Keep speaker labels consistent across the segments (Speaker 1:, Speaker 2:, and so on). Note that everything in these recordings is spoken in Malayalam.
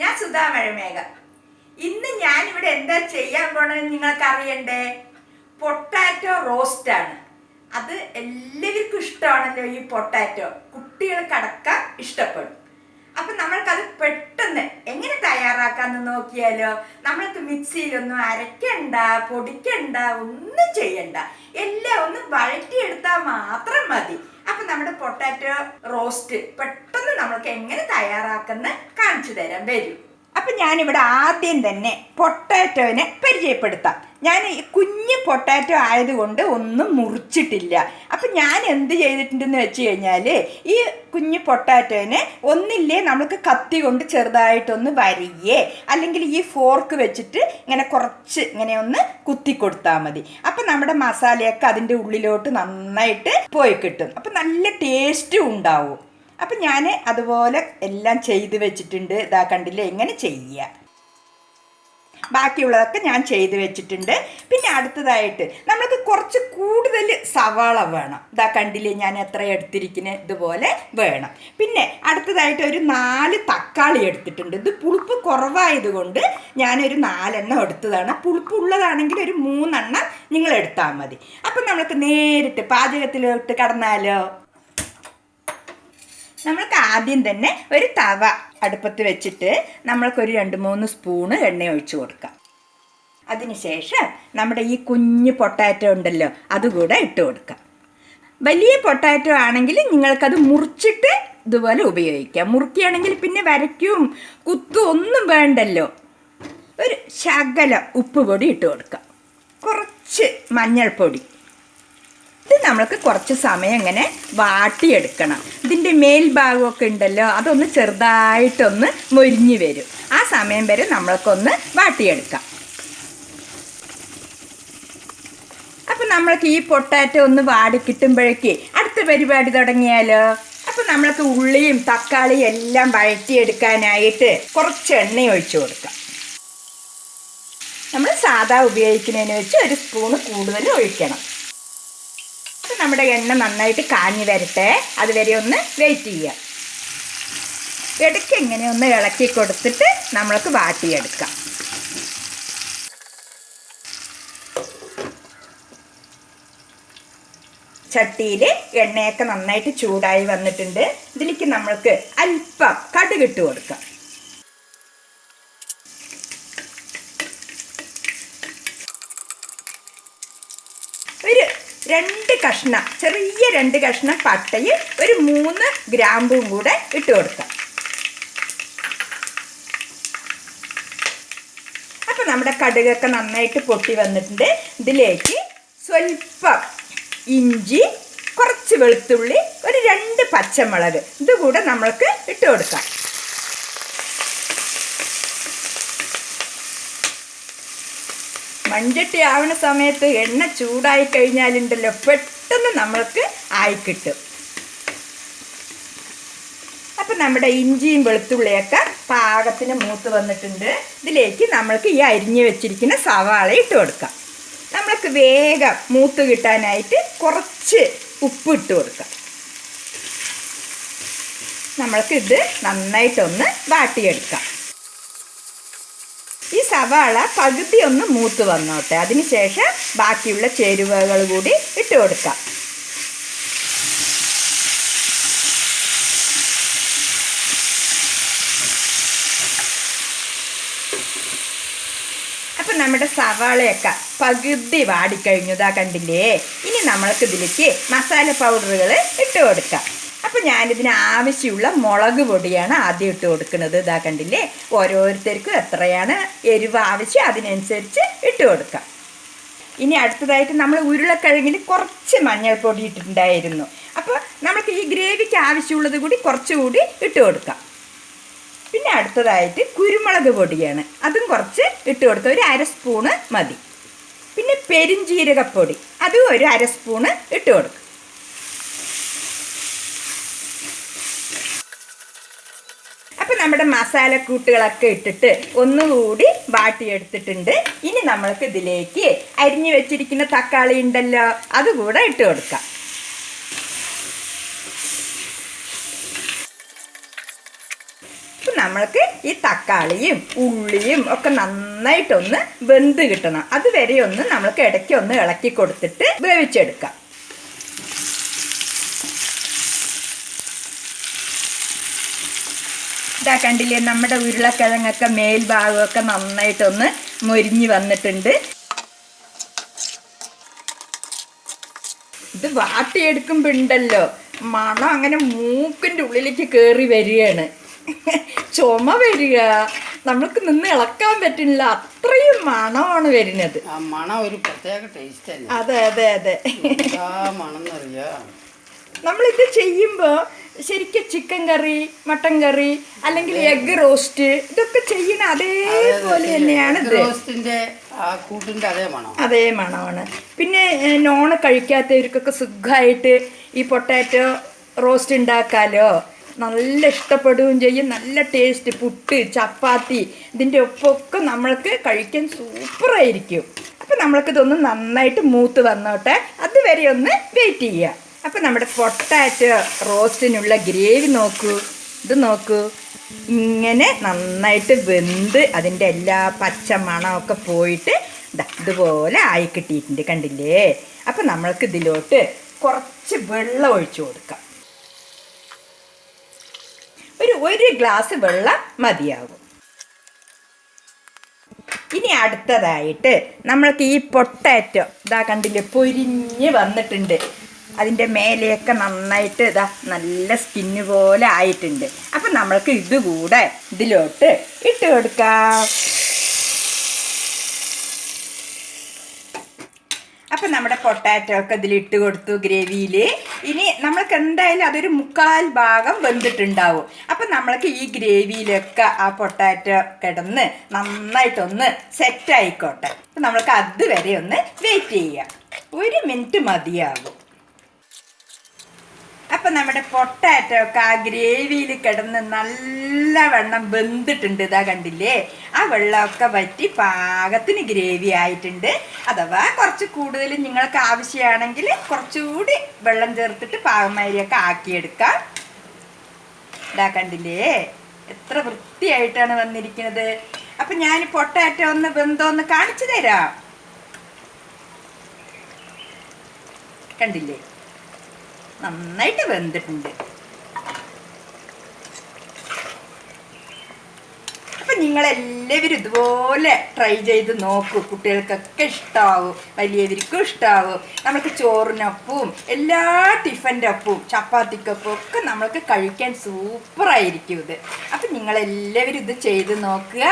Speaker 1: ഞാൻ സുധാ മഴമേഘ. ഇന്ന് ഞാൻ ഇവിടെ എന്താ ചെയ്യാൻ പോണെന്ന് നിങ്ങൾക്ക് അറിയണ്ടേ? പൊട്ടാറ്റോ റോസ്റ്റ് ആണ്. അത് എല്ലാവർക്കും ഇഷ്ടമാണല്ലോ ഈ പൊട്ടാറ്റോ. കുട്ടികൾ കടക്കാൻ ഇഷ്ടപ്പെടും. അപ്പൊ നമ്മൾക്കത് പെട്ടെന്ന് എങ്ങനെ തയ്യാറാക്കാന്ന് നോക്കിയാലോ? നമ്മൾക്ക് മിക്സിയിലൊന്നും അരയ്ക്കണ്ട പൊടിക്കണ്ട ഒന്നും ചെയ്യണ്ട. എല്ലാം ഒന്ന് വഴറ്റിയെടുത്താൽ മാത്രം മതി. അപ്പൊ നമ്മുടെ പൊട്ടാറ്റോ റോസ്റ്റ് പെട്ടെന്ന് നമ്മൾക്ക് എങ്ങനെ തയ്യാറാക്കുന്ന കാണിച്ചു തരാൻ വരൂ. അപ്പൊ ഞാനിവിടെ ആദ്യം തന്നെ പൊട്ടാറ്റോനെ പരിചയപ്പെടുത്താം. ഞാൻ കുഞ്ഞ് പൊട്ടാറ്റോ ആയതുകൊണ്ട് ഒന്നും മുറിച്ചിട്ടില്ല. അപ്പം ഞാൻ എന്ത് ചെയ്തിട്ടുണ്ടെന്ന് വെച്ച് കഴിഞ്ഞാൽ ഈ കുഞ്ഞ് പൊട്ടാറ്റോനെ ഒന്നില്ലേ നമുക്ക് കത്തി കൊണ്ട് ചെറുതായിട്ടൊന്ന് വരിയേ അല്ലെങ്കിൽ ഈ ഫോർക്ക് വെച്ചിട്ട് ഇങ്ങനെ കുറച്ച് ഇങ്ങനെ ഒന്ന് കുത്തി കൊടുത്താൽ മതി. അപ്പം നമ്മുടെ മസാലയൊക്കെ അതിന്റെ ഉള്ളിലോട്ട് നന്നായിട്ട് പോയി കിട്ടും. അപ്പം നല്ല ടേസ്റ്റും ഉണ്ടാവും. അപ്പം ഞാൻ അതുപോലെ എല്ലാം ചെയ്ത് വെച്ചിട്ടുണ്ട്. ഇതാ കണ്ടില്ലേ? എങ്ങനെ ചെയ്യുക ബാക്കിയുള്ളതൊക്കെ ഞാൻ ചെയ്ത് വെച്ചിട്ടുണ്ട്. പിന്നെ അടുത്തതായിട്ട് നമ്മൾക്ക് കുറച്ച് കൂടുതൽ സവാള വേണം. ഇതാ കണ്ടില്ലേ? ഞാൻ എത്ര എടുത്തിരിക്കുന്നത് ഇതുപോലെ വേണം. പിന്നെ അടുത്തതായിട്ട് ഒരു നാല് തക്കാളി എടുത്തിട്ടുണ്ട്. ഇത് പുളിപ്പ് കുറവായതുകൊണ്ട് ഞാനൊരു നാലെണ്ണം എടുത്തതാണ്. പുളിപ്പ് ഉള്ളതാണെങ്കിൽ ഒരു മൂന്നെണ്ണം നിങ്ങൾ എടുത്താൽ മതി. അപ്പം നമ്മൾക്ക് നേരിട്ട് പാചകത്തിലോട്ട് കടന്നാലോ? നമ്മൾക്ക് ആദ്യം തന്നെ ഒരു തവ അടുപ്പത്ത് വെച്ചിട്ട് നമ്മൾക്കൊരു രണ്ട് മൂന്ന് സ്പൂണ് എണ്ണ ഒഴിച്ചു കൊടുക്കാം. അതിനുശേഷം നമ്മുടെ ഈ കുഞ്ഞു പൊട്ടാറ്റോ ഉണ്ടല്ലോ അതുകൂടെ ഇട്ട് കൊടുക്കാം. വലിയ പൊട്ടാറ്റോ ആണെങ്കിൽ നിങ്ങൾക്കത് മുറിച്ചിട്ട് ഇതുപോലെ ഉപയോഗിക്കാം. മുറുക്കിയാണെങ്കിൽ പിന്നെ വരയ്ക്കും കുത്തും ഒന്നും വേണ്ടല്ലോ. ഒരു ശകലം ഉപ്പ് പൊടി ഇട്ട് കൊടുക്കാം. കുറച്ച് മഞ്ഞൾപ്പൊടി. നമ്മൾക്ക് കുറച്ച് സമയം ഇങ്ങനെ വാട്ടിയെടുക്കണം. ഇതിന്റെ മേൽഭാഗമൊക്കെ ഉണ്ടല്ലോ അതൊന്ന് ചെറുതായിട്ടൊന്ന് മൊരിഞ്ഞ് വരും. ആ സമയം വരെ നമ്മൾക്കൊന്ന് വാട്ടിയെടുക്കാം. അപ്പം നമ്മൾക്ക് ഈ പൊട്ടാറ്റോ ഒന്ന് വാടി കിട്ടുമ്പോഴേക്ക് അടുത്ത പരിപാടി തുടങ്ങിയാലോ? അപ്പം നമ്മൾക്ക് ഉള്ളിയും തക്കാളിയും എല്ലാം വഴറ്റിയെടുക്കാനായിട്ട് കുറച്ച് എണ്ണ ഒഴിച്ചു കൊടുക്കാം. നമ്മൾ സാധാ ഉപയോഗിക്കുന്നതിന് വെച്ച് ഒരു സ്പൂണ് കൂടുതൽ ഒഴിക്കണം. നമ്മുടെ എണ്ണ നന്നായിട്ട് കാഞ്ഞു വരട്ടെ. അതുവരെ ഒന്ന് വെയിറ്റ് ചെയ്യുക. ഇടയ്ക്ക് ഇങ്ങനെ ഒന്ന് ഇളക്കി കൊടുത്തിട്ട് നമ്മൾക്ക് വാട്ടിയെടുക്കാം. ചട്ടിയിൽ എണ്ണയൊക്കെ നന്നായിട്ട് ചൂടായി വന്നിട്ടുണ്ട്. ഇതിലേക്ക് നമ്മൾക്ക് അല്പം കടുകിട്ട് കൊടുക്കാം ഒരു രണ്ട് കഷ്ണം ചെറിയ രണ്ട് കഷ്ണം പട്ടയും ഒരു മൂന്ന് ഗ്രാമ്പും കൂടെ ഇട്ട് കൊടുക്കാം. അപ്പം നമ്മുടെ കടുകൊക്കെ നന്നായിട്ട് പൊട്ടി വന്നിട്ടുണ്ട്. ഇതിലേക്ക് സ്വല്പം ഇഞ്ചി കുറച്ച് വെളുത്തുള്ളി ഒരു രണ്ട് പച്ചമുളക്. ഇതുകൂടെ നമ്മൾക്ക് ഇട്ട് കൊടുക്കാം. മൺചട്ടി ആവുന്ന സമയത്ത് എണ്ണ ചൂടായി കഴിഞ്ഞാലുണ്ടല്ലോ പെട്ടെന്ന് നമ്മൾക്ക് ആയി കിട്ടും. അപ്പം നമ്മുടെ ഇഞ്ചിയും വെളുത്തുള്ളിയൊക്കെ പാകത്തിന് മൂത്ത് വന്നിട്ടുണ്ട്. ഇതിലേക്ക് നമ്മൾക്ക് ഈ അരിഞ്ഞു വെച്ചിരിക്കുന്ന സവാള ഇട്ട് കൊടുക്കാം. നമ്മൾക്ക് വേഗം മൂത്ത് കിട്ടാനായിട്ട് കുറച്ച് ഉപ്പ് ഇട്ട് കൊടുക്കാം. നമ്മൾക്ക് ഇത് നന്നായിട്ടൊന്ന് വാട്ടിയെടുക്കാം. സവാള പകുതി ഒന്ന് മൂത്ത് വന്നോട്ടെ. അതിനുശേഷം ബാക്കിയുള്ള ചേരുവകൾ കൂടി ഇട്ട് കൊടുക്കാം. അപ്പം നമ്മുടെ സവാളയൊക്കെ പകുതി വാടിക്കഴിഞ്ഞതാ കണ്ടില്ലേ? ഇനി നമ്മൾക്ക് ഇതിലേക്ക് മസാല പൗഡറുകൾ ഇട്ട് കൊടുക്കാം. അപ്പം ഞാനിതിന് ആവശ്യമുള്ള മുളക് പൊടിയാണ് ആദ്യം ഇട്ട് കൊടുക്കുന്നത്. ഇതാ കണ്ടില്ലേ? ഓരോരുത്തർക്കും എത്രയാണ് എരിവ് ആവശ്യം അതിനനുസരിച്ച് ഇട്ട് കൊടുക്കാം. ഇനി അടുത്തതായിട്ട് നമ്മൾ ഉരുളക്കിഴങ്ങിന് കുറച്ച് മഞ്ഞൾപ്പൊടി ഇട്ടിട്ടുണ്ടായിരുന്നു. അപ്പോൾ നമുക്ക് ഈ ഗ്രേവിക്ക് ആവശ്യമുള്ളത് കൂടി കുറച്ചുകൂടി ഇട്ട് കൊടുക്കാം. പിന്നെ അടുത്തതായിട്ട് കുരുമുളക് പൊടിയാണ്. അതും കുറച്ച് ഇട്ട് കൊടുക്കുക ഒരു അര സ്പൂണ് മതി. പിന്നെ പെരിഞ്ജീരകപ്പൊടി അതും ഒരു അര സ്പൂണ് ഇട്ട് കൊടുക്കും അപ്പം നമ്മുടെ മസാലക്കൂട്ടുകളൊക്കെ ഇട്ടിട്ട് ഒന്നുകൂടി വാട്ടിയെടുത്തിട്ടുണ്ട്. ഇനി നമ്മൾക്ക് ഇതിലേക്ക് അരിഞ്ഞു വെച്ചിരിക്കുന്ന തക്കാളി ഉണ്ടല്ലോ അതുകൂടെ ഇട്ട് കൊടുക്കാം. നമ്മൾക്ക് ഈ തക്കാളിയും ഉള്ളിയും ഒക്കെ നന്നായിട്ടൊന്ന് വെന്ത് കിട്ടണം. അതുവരെ ഒന്ന് നമ്മൾക്ക് ഇടയ്ക്ക് ഒന്ന് ഇളക്കി കൊടുത്തിട്ട് വേവിച്ചെടുക്കാം. ഇതാ കണ്ടില്ലേ നമ്മുടെ ഉരുളക്കിഴങ്ങൊക്കെ മേൽഭാഗമൊക്കെ നന്നായിട്ടൊന്ന് മൊരിഞ്ഞ് വന്നിട്ടുണ്ട്. ഇത് വാട്ടിയെടുക്കുമ്പോണ്ടല്ലോ. മണം അങ്ങനെ മൂക്കിന്റെ ഉള്ളിലേക്ക് കയറി വരികയാണ്. ചുമ വരിക. നമ്മൾക്ക് നിന്ന് ഇളക്കാൻ പറ്റില്ല. അത്രയും മണമാണ് വരുന്നത്.
Speaker 2: മണം ഒരു പ്രത്യേക ടേസ്റ്റ്
Speaker 1: അതെ അതെ അതെ. നമ്മളിത് ചെയ്യുമ്പോൾ ശരിക്കും ചിക്കൻ കറി മട്ടൻ കറി അല്ലെങ്കിൽ എഗ് റോസ്റ്റ് ഇതൊക്കെ ചെയ്യുന്ന അതേപോലെ തന്നെയാണ്
Speaker 2: റോസ്റ്റിന്റെ കൂട്ടിന്റെ അതേ മണം
Speaker 1: അതേ മണമാണ്. പിന്നെ നോൺ നോണ് കഴിക്കാത്തവർക്കൊക്കെ സുഖമായിട്ട് ഈ പൊട്ടാറ്റോ റോസ്റ്റ് ഉണ്ടാക്കാലോ. നല്ല ഇഷ്ടപ്പെടുകയും ചെയ്യും. നല്ല ടേസ്റ്റ് പുട്ട് ചപ്പാത്തി ഇതിന്റെ ഒപ്പമൊക്കെ നമ്മൾക്ക് കഴിക്കാൻ സൂപ്പറായിരിക്കും അപ്പം നമ്മൾക്കിതൊന്ന് നന്നായിട്ട് മൂത്ത് വന്നോട്ടെ. അതുവരെ ഒന്ന് വെയിറ്റ് ചെയ്യുക. അപ്പം നമ്മുടെ പൊട്ടാറ്റോ റോസ്റ്റിനുള്ള ഗ്രേവി നോക്കൂ ഇത് നോക്കൂ. ഇങ്ങനെ നന്നായിട്ട് വെന്ത് അതിന്റെ എല്ലാ പച്ച മണമൊക്കെ പോയിട്ട് ഇതാ ഇതുപോലെ ആയി കിട്ടിയിട്ടുണ്ട് കണ്ടില്ലേ? അപ്പം നമ്മൾക്ക് ഇതിലോട്ട് കുറച്ച് വെള്ളം ഒഴിച്ചു കൊടുക്കാം. ഒരു ഒരു ഗ്ലാസ് വെള്ളം മതിയാകും ഇനി അടുത്തതായിട്ട് നമ്മൾക്ക് ഈ പൊട്ടാറ്റോ ഇതാ കണ്ടില്ലേ പൊരിഞ്ഞ് വന്നിട്ടുണ്ട്. അതിന്റെ മേലെയൊക്കെ നന്നായിട്ട് ഇതാ നല്ല സ്കിന്ന് പോലെ ആയിട്ടുണ്ട്. അപ്പം നമ്മൾക്ക് ഇതുകൂടെ ഇതിലോട്ട് ഇട്ട് കൊടുക്കാം. അപ്പം നമ്മുടെ പൊട്ടാറ്റോ ഒക്കെ ഇതിൽ ഇട്ട് കൊടുത്തു ഗ്രേവിയിൽ ഇനി നമ്മൾക്ക് എന്തായാലും അതൊരു മുക്കാൽ ഭാഗം വെന്തിട്ടുണ്ടാവും. അപ്പം നമ്മൾക്ക് ഈ ഗ്രേവിയിലൊക്കെ ആ പൊട്ടാറ്റോ കിടന്ന് നന്നായിട്ടൊന്ന് സെറ്റ് ആയിക്കോട്ടെ. അപ്പം നമ്മൾക്ക് അതുവരെ ഒന്ന് വെയിറ്റ് ചെയ്യാം. ഒരു മിനിറ്റ് മതിയാകും അപ്പം നമ്മുടെ പൊട്ടാറ്റോ ഒക്കെ ആ ഗ്രേവിയിൽ കിടന്ന് നല്ല വെള്ളം വെന്തിട്ടുണ്ട്. ഇതാ കണ്ടില്ലേ? ആ വെള്ളമൊക്കെ വറ്റി പാകത്തിന് ഗ്രേവി ആയിട്ടുണ്ട്. അഥവാ കുറച്ച് കൂടുതൽ നിങ്ങൾക്ക് ആവശ്യമാണെങ്കിൽ കുറച്ചുകൂടി വെള്ളം ചേർത്തിട്ട് പാകമാരിയൊക്കെ ആക്കിയെടുക്കാം. ഇതാ കണ്ടില്ലേ? എത്ര വൃത്തിയായിട്ടാണ് വന്നിരിക്കുന്നത്. അപ്പം ഞാൻ പൊട്ടാറ്റോ ഒന്ന് വെന്തോന്ന് കാണിച്ചു തരാം. കണ്ടില്ലേ? നന്നായിട്ട് വെന്തിട്ടുണ്ട്. അപ്പൊ നിങ്ങളെല്ലാവരും ഇതുപോലെ ട്രൈ ചെയ്ത് നോക്കൂ. കുട്ടികൾക്കൊക്കെ ഇഷ്ടമാവും വലിയവർക്കും ഇഷ്ടമാവും നമുക്ക് ചോറിനൊപ്പവും എല്ലാ ടിഫന്റെ ഒപ്പവും ചപ്പാത്തിക്കൊപ്പം ഒക്കെ നമ്മൾക്ക് കഴിക്കാൻ സൂപ്പറായിരിക്കും ഇത്. അപ്പം നിങ്ങളെല്ലാവരും ഇത് ചെയ്ത് നോക്കുക.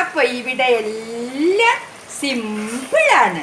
Speaker 1: അപ്പോൾ ഇവിടെ എല്ലാം സിമ്പിളാണ്